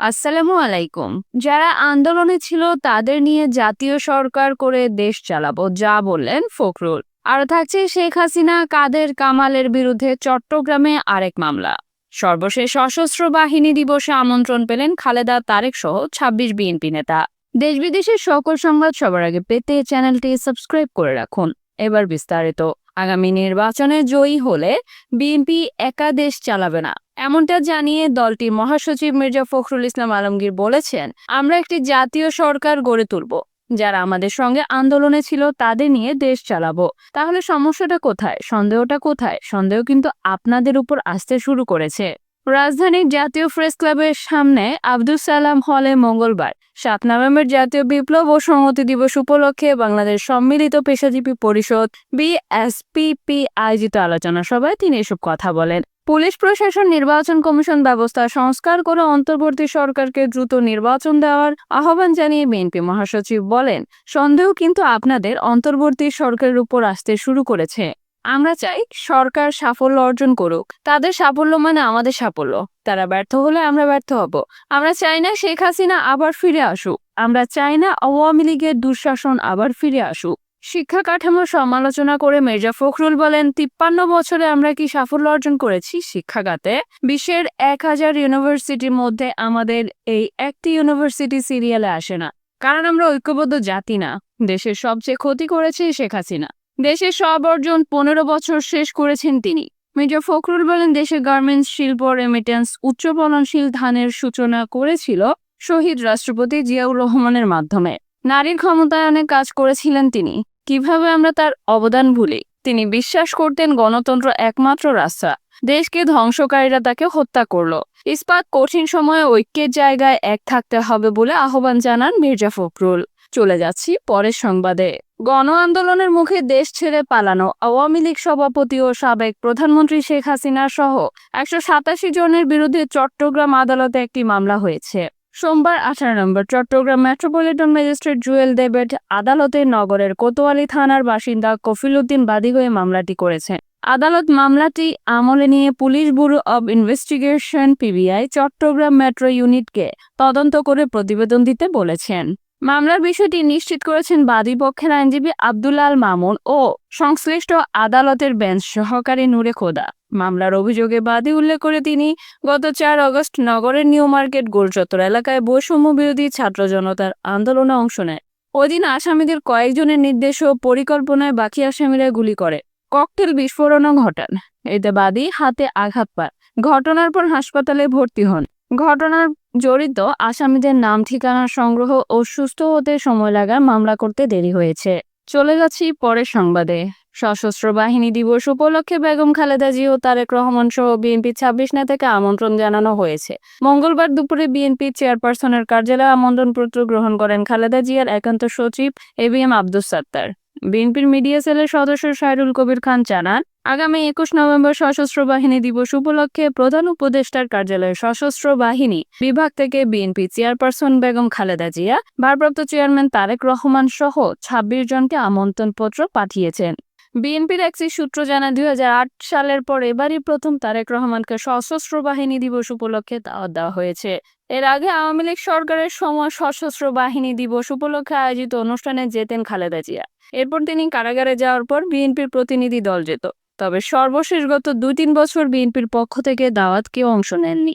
আসসালামু আলাইকুম। যারা আন্দোলনে ছিল, তাদের নিয়ে জাতীয় সরকার করে দেশ চালাবো, যা বললেন ফখরুল। আর থাকছে, শেখ হাসিনা, কাদের কামালের বিরুদ্ধে চট্টগ্রামে আরেক মামলা। সর্বশেষ সশস্ত্র বাহিনী দিবসে আমন্ত্রণ পেলেন খালেদা তারেক সহ ছাব্বিশ বিএনপি নেতা। দেশ বিদেশের সকল সংবাদ সবার আগে পেতে চ্যানেলটি সাবস্ক্রাইব করে রাখুন। এবার বিস্তারিত। আগামী নির্বাচনে জয়ী হলে বিএনপি একা দেশ চালাবে না। এমনটা জানিয়ে দলটির মহাসচিব মির্জা ফখরুল ইসলাম আলমগীর বলেছেন, আমরা একটি জাতীয় সরকার গড়ে তুলব। যারা আমাদের সঙ্গে আন্দোলনে ছিল তাদের নিয়ে দেশ চালাবো। তাহলে সমস্যাটা কোথায়? সন্দেহটা কোথায়? সন্দেহ কিন্তু আপনাদের উপর আসতে শুরু করেছে। রাজধানীর জাতীয় প্রেস ক্লাবের সামনে আব্দুল সালাম হলে মঙ্গলবার, সাত নভেম্বর জাতীয় বিপ্লব ও সংহতি দিবস উপলক্ষে বাংলাদেশ সম্মিলিত পেশাজীবী পরিষদ বিএসপিপি আয়োজিত আলোচনা সভায় তিনি এসব কথা বলেন। পুলিশ প্রশাসন নির্বাচন কমিশন ব্যবস্থা সংস্কার করে অন্তর্বর্তী সরকারকে দ্রুত নির্বাচন দেওয়ার আহ্বান জানিয়ে বিএনপি মহাসচিব বলেন, সন্দেহ কিন্তু আপনাদের অন্তর্বর্তী সরকারের উপর আসতে শুরু করেছে। আমরা চাই সরকার সাফল্য অর্জন করুক। তাদের সাফল্য মানে আমাদের সাফল্য। তারা ব্যর্থ হলে আমরা ব্যর্থ হব। আমরা চাই না শেখ হাসিনা আবার ফিরে আসুক। আমরা চাই না আওয়ামী লীগের দুঃশাসন আবার ফিরে আসুক। শিক্ষা কাঠামোর সমালোচনা করে মির্জা ফখরুল বলেন, তিপ্পান্ন বছরে আমরা কি সাফল্য অর্জন করেছি? শিক্ষাগাতে বিশ্বের এক হাজার ইউনিভার্সিটির মধ্যে আমাদের এই একটি ইউনিভার্সিটি সিরিয়ালে আসে না। কারণ আমরা ঐক্যবদ্ধ জাতি না। দেশের সবচেয়ে ক্ষতি করেছে শেখ হাসিনা। দেশের সব অর্জন পনেরো বছর শেষ করেছেন তিনি। মির্জা ফখরুল বলেন দেশে গার্মেন্টস শিল্প রেমিটেন্স উচ্চ ফলনশীল ধানের সূচনা করেছিল শহীদ রাষ্ট্রপতি জিয়াউর রহমানের মাধ্যমে। নারীর ক্ষমতায়নে কাজ করেছিলেন তিনি। কীভাবে আমরা তার অবদান ভুলি? তিনি বিশ্বাস করতেন গণতন্ত্র একমাত্র রাস্তা। দেশকে ধ্বংসকারীরা তাকে হত্যা করল। ইস্পাত কঠিন সময়ে ঐক্যের জায়গায় এক থাকতে হবে বলে আহ্বান জানান মির্জা ফখরুল। চলে যাচ্ছি পরের সংবাদে। গণ আন্দোলনের মুখে দেশ ছেড়ে পালানো আওয়ামী লীগ সভাপতি ও সাবেক প্রধানমন্ত্রী শেখ হাসিনা সহ একশো সাতাশি জনের বিরুদ্ধে চট্টগ্রাম আদালতে একটি মামলা হয়েছে। সোমবার আঠারো নম্বর চট্টগ্রাম মেট্রোপলিটন ম্যাজিস্ট্রেট জুয়েল দেবেট আদালতে নগরের কোতোয়ালি থানার বাসিন্দা কফিলউদ্দিন বাদী হয়ে মামলাটি করেছেন আদালত মামলাটি আমলে নিয়ে police bureau of investigation PBI Chattogram metro ইউনিটকে তদন্ত করে প্রতিবেদন দিতে বলেছেন। মামলার বিষয়টি নিশ্চিত করেছেন বাদী পক্ষের আইনজীবী আব্দুলাল মামুন ও সংশ্লিষ্ট আদালতের বেঞ্চ সহকারী নূরে খোদা। মামলার অভিযোগে বাদী উল্লেখ করে তিনি গত চার অগস্ট নগরের নিউ মার্কেট গোলচত্বর এলাকায় বৈষম্য বিরোধী ছাত্র জনতার আন্দোলনে অংশ নেয় ওই দিন আসামিদের কয়েকজনের নির্দেশ ও পরিকল্পনায় বাকি আসামিরা গুলি করে। ককটেল বিস্ফোরণও ঘটান। এতে বাদী হাতে আঘাত পায় ঘটনার পর হাসপাতালে ভর্তি হন। ঘটনার জড়িত আসামিদের নাম, ঠিকানা, সংগ্রহ ও সুস্থ হতে সময় লাগায় মামলা করতে দেরি হয়েছে। চলে যাচ্ছি পরের সংবাদে। সশস্ত্র বাহিনী দিবস উপলক্ষে বেগম খালেদা জি ও তারেক রহমান সহ বিএনপি ছাব্বিশ নেতাকে আমন্ত্রণ জানানো হয়েছে। মঙ্গলবার দুপুরে বিএনপি চেয়ারপারসনের কার্যালয়ে আমন্ত্রণপত্র গ্রহণ করেন খালেদা জিয়ার একান্ত সচিব A B M Abdus Sattar. বিএনপির মিডিয়া সেলের সদস্য সাইরুল কবির খান জানান, আগামী একুশ নভেম্বর সশস্ত্র বাহিনী দিবস উপলক্ষে প্রধান উপদেষ্টার কার্যালয়ে সশস্ত্র বাহিনী বিভাগ থেকে বিএনপি চেয়ারপারসন বেগম খালেদা জিয়া, ভারপ্রাপ্ত চেয়ারম্যান তারেক রহমান সহ ছাব্বিশ জনকে আমন্ত্রণপত্র পাঠিয়েছেন। বিএনপির একটি সূত্র জানায় দুই সালের পর এবারই প্রথম তারেক রহমানকে সশস্ত্র বাহিনী দিবস উপলক্ষে দাওয়াত দেওয়া হয়েছে। এর আগে আওয়ামী লীগ সরকারের সময় সশস্ত্র বাহিনী দিবস উপলক্ষে আয়োজিত অনুষ্ঠানে যেতেন খালেদা জিয়া। এরপর তিনি কারাগারে যাওয়ার পর বিএনপির প্রতিনিধি দল যেত। তবে সর্বশেষ গত দুই তিন বছর বিএনপির পক্ষ থেকে দাওয়াত কেউ অংশ নেননি।